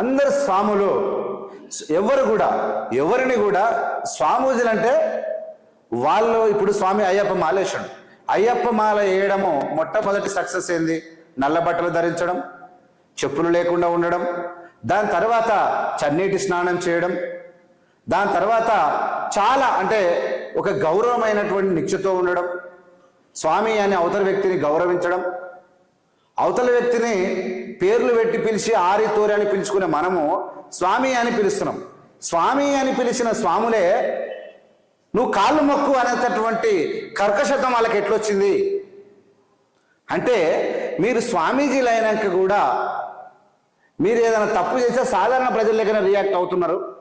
అందరు స్వాములు. ఎవరు కూడా ఎవరిని కూడా స్వామూజులు అంటే వాళ్ళు ఇప్పుడు స్వామి అయ్యప్ప మాలేశాడు. అయ్యప్ప మాల వేయడము మొట్టమొదటి సక్సెస్ ఏంది? నల్ల బట్టలు ధరించడం చెప్పులు లేకుండా ఉండడం దాని తర్వాత చన్నీటి స్నానం చేయడం దాని తర్వాత చాలా అంటే ఒక గౌరవమైనటువంటి నిక్షతో ఉండడం స్వామి అనే అవతల వ్యక్తిని గౌరవించడం అవతల వ్యక్తిని పేర్లు పెట్టి పిలిచి ఆరితోరి అని పిలుచుకునే మనము స్వామి అని పిలుస్తున్నాం. స్వామి అని పిలిచిన స్వాములే నువ్వు కాళ్ళు మొక్కు అనేటటువంటి కర్కశతం వాళ్ళకి ఎట్లొచ్చింది? అంటే మీరు స్వామీజీలు అయినాక కూడా మీరు ఏదైనా తప్పు చేస్తే సాధారణ ప్రజల దగ్గర రియాక్ట్ అవుతున్నారు.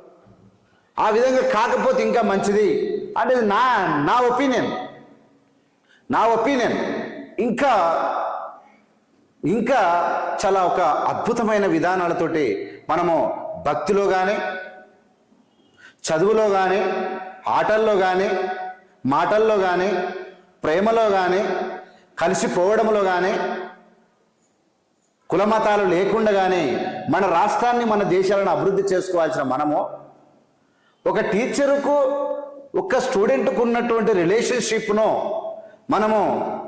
ఆ విధంగా కాకపోతే ఇంకా మంచిది. అంటే నా నా ఒపీనియన్. నా ఒపీనియన్. ఇంకా ఇంకా చాలా ఒక అద్భుతమైన విధానాలతోటి మనము భక్తిలో కానీ చదువులో కానీ ఆటల్లో కానీ మాటల్లో కానీ ప్రేమలో కానీ కలిసిపోవడంలో కానీ కులమతాలు లేకుండా కానీ మన రాష్ట్రాన్ని మన దేశాలను అభివృద్ధి చేసుకోవాల్సిన మనము ఒక టీచరుకు ఒక స్టూడెంట్కు ఉన్నటువంటి రిలేషన్షిప్ను మనము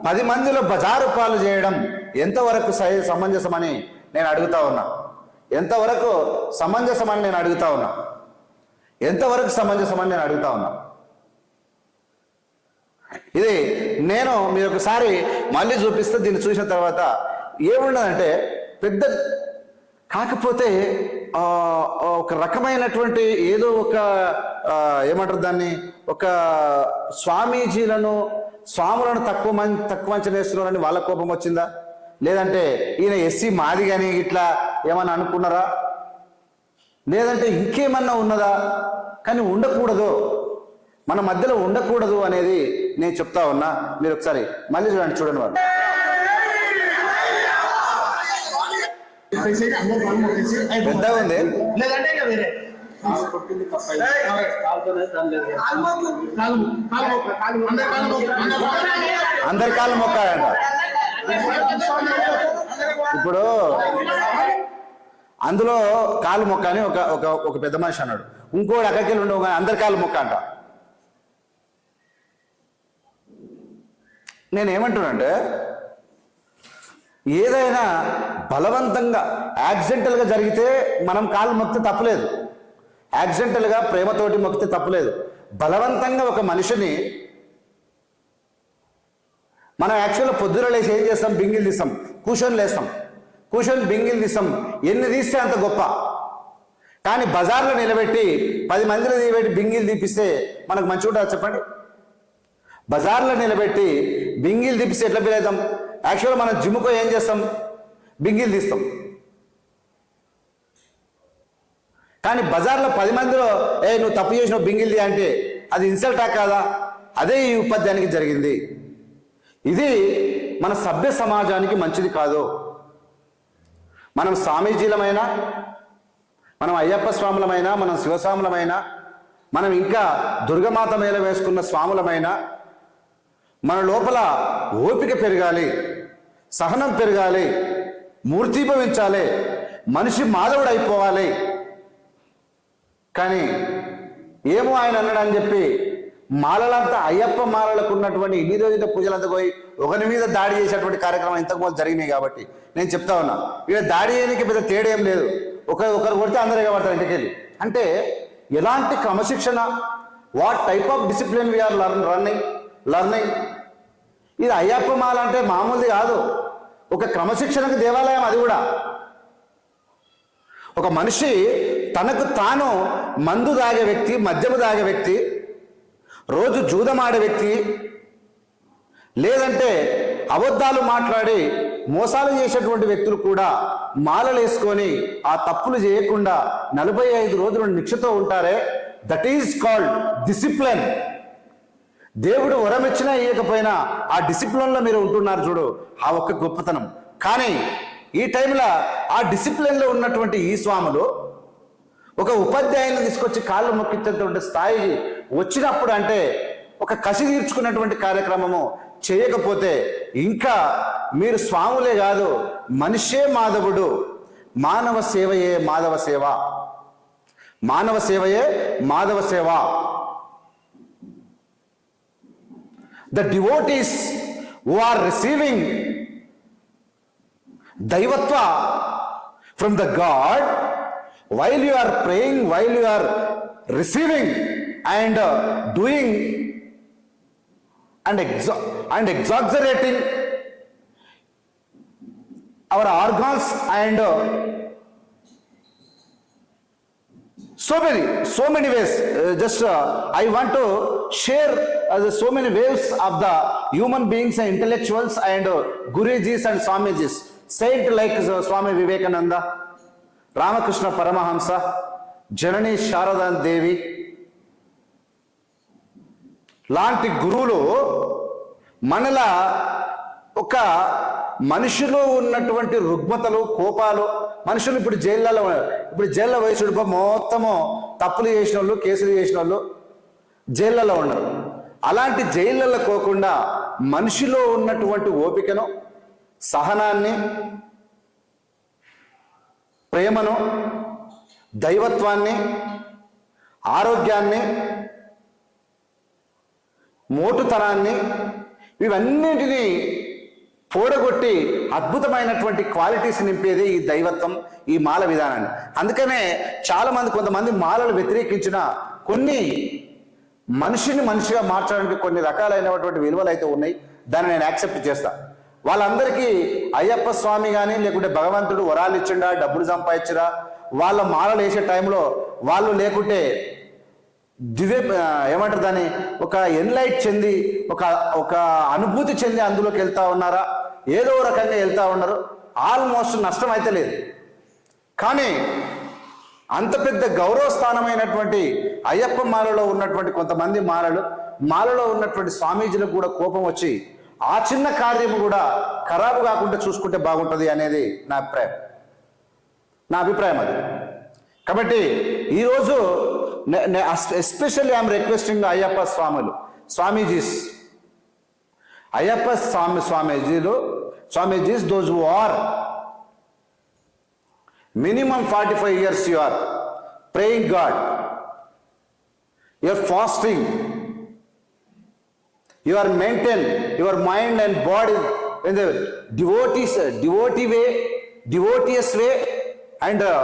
పది మందిలో బజారు పాలు చేయడం ఎంతవరకు సమంజసం సమంజసమని నేను అడుగుతా ఉన్నా. ఎంతవరకు సమంజసమని నేను అడుగుతా ఉన్నా. ఎంతవరకు సమంజసమని నేను అడుగుతా ఉన్నా. ఇది నేను మీరు ఒకసారి మళ్ళీ చూపిస్తే దీన్ని చూసిన తర్వాత ఏముండదంటే పెద్ద కాకపోతే ఒక రకమైనటువంటి ఏదో ఒక ఏమంటారు దాన్ని? ఒక స్వామీజీలను స్వాములను తక్కువ మంది తక్కువ అంచనేస్తున్నారని వాళ్ళ కోపం వచ్చిందా? లేదంటే ఈయన ఎస్సీ మాది కానీ ఇట్లా ఏమన్నా అనుకున్నారా? లేదంటే ఇంకేమన్నా ఉన్నదా? కానీ ఉండకూడదు. మన మధ్యలో ఉండకూడదు అనేది నేను చెప్తా ఉన్నా. మీరు ఒకసారి మళ్ళీ చూడండి చూడండి వాళ్ళు. పెద్దగా ఉంది? అందరి కాలు మొక్కాయంట. ఇప్పుడు అందులో కాలు మొక్క అని ఒక ఒక ఒక పెద్ద మనిషి అన్నాడు. ఇంకోటి అక్కడికి ఉండవు కానీ అందరి కాలు మొక్క అంట. నేనేమంటున్నానంటే ఏదైనా బలవంతంగా యాక్సిడెంటల్గా జరిగితే మనం కాలు మొక్కితే తప్పలేదు. యాక్సిడెంటల్గా ప్రేమతోటి మొక్కితే తప్పలేదు. బలవంతంగా ఒక మనిషిని మనం యాక్చువల్గా పొద్దున లేచి ఏం చేస్తాం? బింగిల్ తీస్తాం. కూర్చొని లేస్తాం. కూర్చొని బింగిల్ తీస్తాం. ఎన్ని తీస్తే అంత గొప్ప. కానీ బజార్లో నిలబెట్టి పది మందిలో నిలబెట్టి బింగిల్ తీపిస్తే మనకు మంచి ఉంటుందా చెప్పండి? బజార్లో నిలబెట్టి బింగిల్ తీపిస్తే ఎట్లా ఫీల్ యాక్చువల్గా మనం జిమ్కో ఏం చేస్తాం? బింగిల్ తీస్తాం. కానీ బజార్లో పది మందిలో ఏ నువ్వు తప్పు చేసినావు బింగిల్ది అంటే అది ఇన్సల్టా కాదా? అదే ఈ ఉపాధ్యానికి జరిగింది. ఇది మన సభ్య సమాజానికి మంచిది కాదు. మనం స్వామీజీలమైనా మనం అయ్యప్ప స్వాములమైనా మనం శివస్వాములమైనా మనం ఇంకా దుర్గమాత మేల వేసుకున్న స్వాములమైనా మన లోపల ఓపిక పెరగాలి సహనం పెరగాలి మూర్తీభవించాలి మనిషి మాధవుడు అయిపోవాలి కానీ ఏమో ఆయన అన్నాడని చెప్పి మాలలంతా అయ్యప్ప మాలలకు ఉన్నటువంటి ఇన్ని రోజుల పూజలంతా పోయి ఒకరి మీద దాడి చేసేటువంటి కార్యక్రమం ఇంతకు జరిగినాయి కాబట్టి నేను చెప్తా ఉన్నా. ఇక దాడి చేయడానికి పెద్ద తేడా ఏం లేదు. ఒకరు ఒకరు కొడితే అందరూ ఎగబడతారు ఇంటికి వెళ్ళి. అంటే ఎలాంటి క్రమశిక్షణ what type of discipline we are learn running learning ఇది అయ్యప్ప మాల అంటే మామూలుది కాదు. ఒక క్రమశిక్షణకు దేవాలయం అది కూడా. ఒక మనిషి తనకు తాను మందు దాగే వ్యక్తి మద్యము దాగే వ్యక్తి రోజు జూదమాడే వ్యక్తి లేదంటే అబద్ధాలు మాట్లాడి మోసాలు చేసేటువంటి వ్యక్తులు కూడా మాలలేసుకొని ఆ తప్పులు చేయకుండా నలభై ఐదు రోజులు నిక్షతో ఉంటారే. దట్ ఈజ్ కాల్డ్ డిసిప్లిన్ దేవుడు వరం ఇచ్చినా ఇవ్వకపోయినా ఆ డిసిప్లిన్లో మీరు ఉంటున్నారు చూడు ఆ ఒక్క గొప్పతనం. కానీ ఈ టైంలో ఆ డిసిప్లిన్లో ఉన్నటువంటి ఈ స్వాములు ఒక ఉపాధ్యాయుని తీసుకొచ్చి కాళ్ళు మొక్కించేటువంటి స్థాయి వచ్చినప్పుడు అంటే ఒక కసి తీర్చుకున్నటువంటి కార్యక్రమము చేయకపోతే ఇంకా మీరు స్వాములే కాదు మనిషే మాధవుడు. మానవ సేవయే మాధవ సేవ. మానవ సేవయే మాధవ సేవ. The devotees who are receiving దైవత్వ from the God while you are praying while you are receiving and doing and ఎగ్జా and exaggerating our organs and uh, so many so many ways Uh, just uh, i want to share uh, the so many waves of the human beings and intellectuals and uh, gurujis and swamijis saint like uh, swami vivekananda ramakrishna paramahamsa జనని శారదా దేవి లాంటి గురువులు మనల ఒక మనిషిలో ఉన్నటువంటి రుగ్మతలు కోపాలు మనుషులు ఇప్పుడు జైళ్ళలో ఇప్పుడు జైల్లో వయసుడు మొత్తము తప్పులు చేసిన వాళ్ళు కేసులు చేసిన వాళ్ళు జైళ్ళలో ఉన్నారు. అలాంటి జైళ్ళలో కోకుండా మనిషిలో ఉన్నటువంటి ఓపికను సహనాన్ని ప్రేమను దైవత్వాన్ని ఆరోగ్యాన్ని మోటుతనాన్ని ఇవన్నింటినీ పోడగొట్టి అద్భుతమైనటువంటి క్వాలిటీస్ నింపేది ఈ దైవత్వం ఈ మాల విధానాన్ని. అందుకనే చాలామంది కొంతమంది మాలలు వ్యతిరేకించిన కొన్ని మనిషిని మనిషిగా మార్చడానికి కొన్ని రకాలైనటువంటి విలువలు అయితే ఉన్నాయి. దాన్ని నేను యాక్సెప్ట్ చేస్తా. వాళ్ళందరికీ అయ్యప్ప స్వామి కానీ లేకుంటే భగవంతుడు వరాలు ఇచ్చిండా డబ్బులు సంపాదించరా? వాళ్ళ మాలలు వేసే టైంలో వాళ్ళు లేకుంటే దివే ఏమంటారు దాన్ని? ఒక ఎన్లైట్ చెంది ఒక ఒక అనుభూతి చెంది అందులోకి వెళ్తా ఉన్నారా? ఏదో రకంగా వెళ్తా ఉన్నారు. ఆల్మోస్ట్ నష్టం అయితే లేదు. కానీ అంత పెద్ద గౌరవ స్థానమైనటువంటి అయ్యప్ప మాలలో ఉన్నటువంటి కొంతమంది మాలలు మాలలో ఉన్నటువంటి స్వామీజీలకు కూడా కోపం వచ్చి ఆ చిన్న కార్యం కూడా ఖరాబు కాకుండా చూసుకుంటే బాగుంటుంది అనేది నా అభిప్రాయం. నా అభిప్రాయం అది. కాబట్టి ఈరోజు ఎస్పెషల్లీ ఐఎమ్ రిక్వెస్టింగ్ అయ్యప్ప స్వాములు స్వామీజీస్ అయ్యప్ప స్వామి స్వామీజీలు Swamijis those who are minimum forty five years you are praying God your fasting you are maintain your mind and body in the devotees devotee way devoteous way and uh,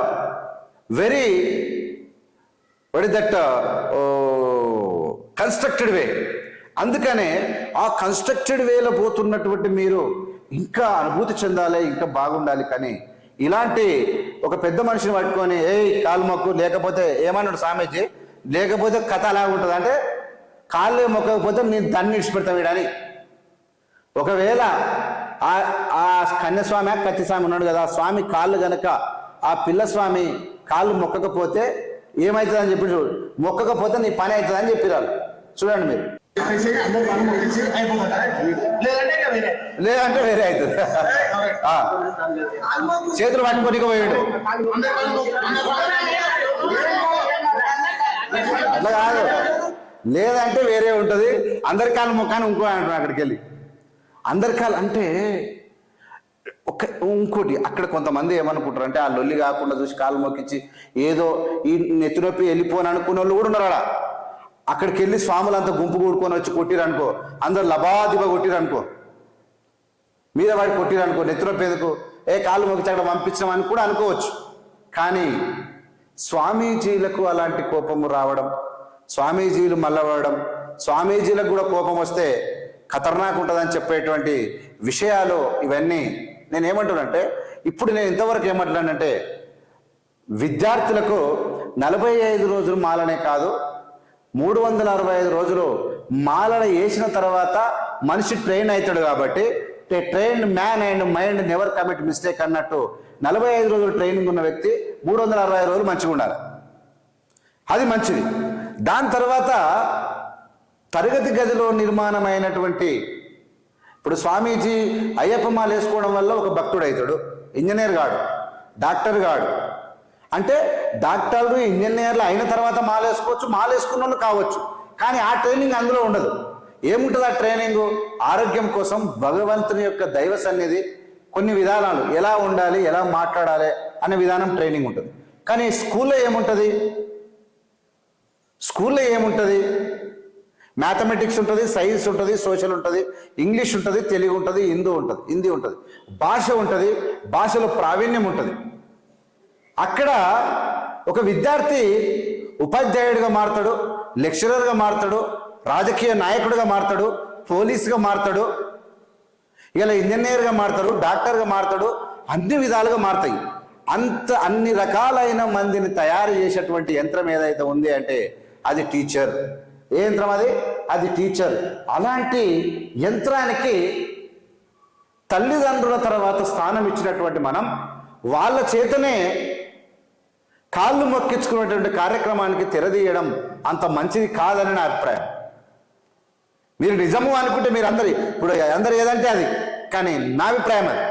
very is that constructed way అందుకనే ఆ constructed వేలో పోతున్నటువంటి మీరు ఇంకా అనుభూతి చెందాలి ఇంకా బాగుండాలి కానీ ఇలాంటి ఒక పెద్ద మనిషిని పట్టుకొని ఏ కాలు మొక్కు లేకపోతే ఏమన్నాడు సామీజీ లేకపోతే కథ అలా ఉంటుంది? అంటే కాళ్ళు మొక్కకపోతే నేను దాన్ని ఇడిచిపెడతాను వీడని ఒకవేళ ఆ ఆ కన్యస్వామి ఆ కత్తిస్వామి ఉన్నాడు కదా ఆ స్వామి కాళ్ళు గనక ఆ పిల్ల స్వామి కాళ్ళు మొక్కకపోతే ఏమవుతుందని చెప్పి చూడు. మొక్కకపోతే నీ పని అవుతుంది అని చూడండి మీరు. లేదంటే వేరే అవుతుంది. చేతులు పట్టుకొని పోయాడు. అట్లా కాదు. లేదంటే వేరే ఉంటుంది. అందరి ముఖాన్ని ఇంకో అంటున్నాడు అక్కడికి వెళ్ళి. అందరి అంటే ఒక ఇంకోటి అక్కడ కొంతమంది ఏమనుకుంటారు అంటే ఆ లొల్లి కాకుండా చూసి కాలు మొక్కించి ఏదో ఈ నెత్తి నొప్పి వెళ్ళిపోని వాళ్ళు కూడా ఉన్నారు అక్కడికి వెళ్ళి స్వాములంతా గుంపు కూడుకొని వచ్చి కొట్టిరనుకో అందరు లబాదిబా కొట్టిరనుకో. మీద వాడి కొట్టిరనుకో నెత్తి నొప్పి ఎందుకు? ఏ కాలు మొక్కించి అక్కడ పంపించామని కూడా అనుకోవచ్చు. కానీ స్వామీజీలకు అలాంటి కోపము రావడం స్వామీజీలు మల్లవడం స్వామీజీలకు కూడా కోపం వస్తే ఖతర్నాక్ ఉంటుందని చెప్పేటువంటి విషయాలు ఇవన్నీ నేను ఏమంటానంటే ఇప్పుడు నేను ఇంతవరకు ఏమంటున్నానంటే విద్యార్థులకు నలభై ఐదు రోజులు మాలనే కాదు మూడు వందల అరవై ఐదు రోజులు మాలన వేసిన తర్వాత మనిషి ట్రైన్ అవుతాడు కాబట్టి train man and mind never commit mistake అన్నట్టు నలభై ఐదు రోజులు ట్రైనింగ్ ఉన్న వ్యక్తి మూడు వందల అరవై ఐదు రోజులు మంచిగా ఉండాలి. అది మంచిది. దాని తర్వాత తరగతి గదిలో నిర్మాణమైనటువంటి ఇప్పుడు స్వామీజీ అయ్యప్ప మాల వేసుకోవడం వల్ల ఒక భక్తుడు అవుతాడు ఇంజనీర్ గాడు డాక్టర్ గాడు. అంటే డాక్టర్లు ఇంజనీర్లు అయిన తర్వాత మాల వేసుకోవచ్చు మాల వేసుకున్న వాళ్ళు కావచ్చు. కానీ ఆ ట్రైనింగ్ అందులో ఉండదు. ఏముంటుంది ఆ ట్రైనింగ్? ఆరోగ్యం కోసం భగవంతుని యొక్క దైవ సన్నిధి కొన్ని విధానాలు. ఎలా ఉండాలి ఎలా మాట్లాడాలి అనే విధానం ట్రైనింగ్ ఉంటుంది. కానీ స్కూల్లో ఏముంటుంది? స్కూల్లో ఏముంటుంది? మ్యాథమెటిక్స్ ఉంటుంది సైన్స్ ఉంటుంది సోషల్ ఉంటుంది ఇంగ్లీష్ ఉంటుంది తెలుగు ఉంటుంది హిందూ ఉంటుంది హిందీ ఉంటుంది. భాష ఉంటుంది భాషలో ప్రావీణ్యం ఉంటుంది. అక్కడ ఒక విద్యార్థి ఉపాధ్యాయుడిగా మారతాడు లెక్చరర్గా మారతాడు రాజకీయ నాయకుడిగా మారుతాడు పోలీసుగా మారుతాడు ఇలా ఇంజనీర్గా మారతాడు డాక్టర్గా మారతాడు అన్ని విధాలుగా మారతాయి. అంత అన్ని రకాలైన మందిని తయారు చేసేటువంటి యంత్రం ఏదైతే ఉంది అంటే అది టీచర్. ఏ యంత్రం అది? అది టీచర్. అలాంటి యంత్రానికి తల్లిదండ్రుల తర్వాత స్థానం ఇచ్చినటువంటి మనం వాళ్ళ చేతనే కాళ్ళు మొక్కించుకున్నటువంటి కార్యక్రమానికి తెరదీయడం అంత మంచిది కాదని నా అభిప్రాయం. మీరు నిజము అనుకుంటే మీరు అందరి ఇప్పుడు అందరు ఏదంటే అది కానీ నా అభిప్రాయం అది.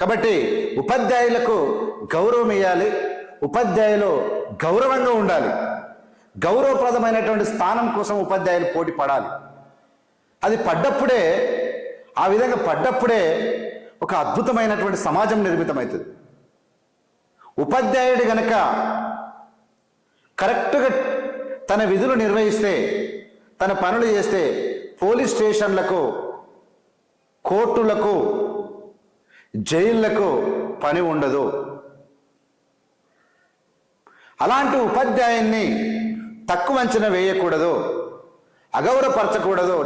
కాబట్టి ఉపాధ్యాయులకు గౌరవం ఇవ్వాలి ఉపాధ్యాయులు గౌరవంగా ఉండాలి. గౌరవప్రదమైనటువంటి స్థానం కోసం ఉపాధ్యాయులు పోటీ పడాలి. అది పడ్డప్పుడే ఆ విధంగా పడ్డప్పుడే ఒక అద్భుతమైనటువంటి సమాజం నిర్మితమవుతుంది ఉపాధ్యాయుడు గనక కరెక్ట్గా తన విధులు నిర్వహిస్తే తన పనులు చేస్తే పోలీస్ స్టేషన్లకు కోర్టులకు జైళ్ళకు పని ఉండదు. అలాంటి ఉపాధ్యాయున్ని తక్కువ అంచనా వేయకూడదు. అగౌరవపరచకూడదు.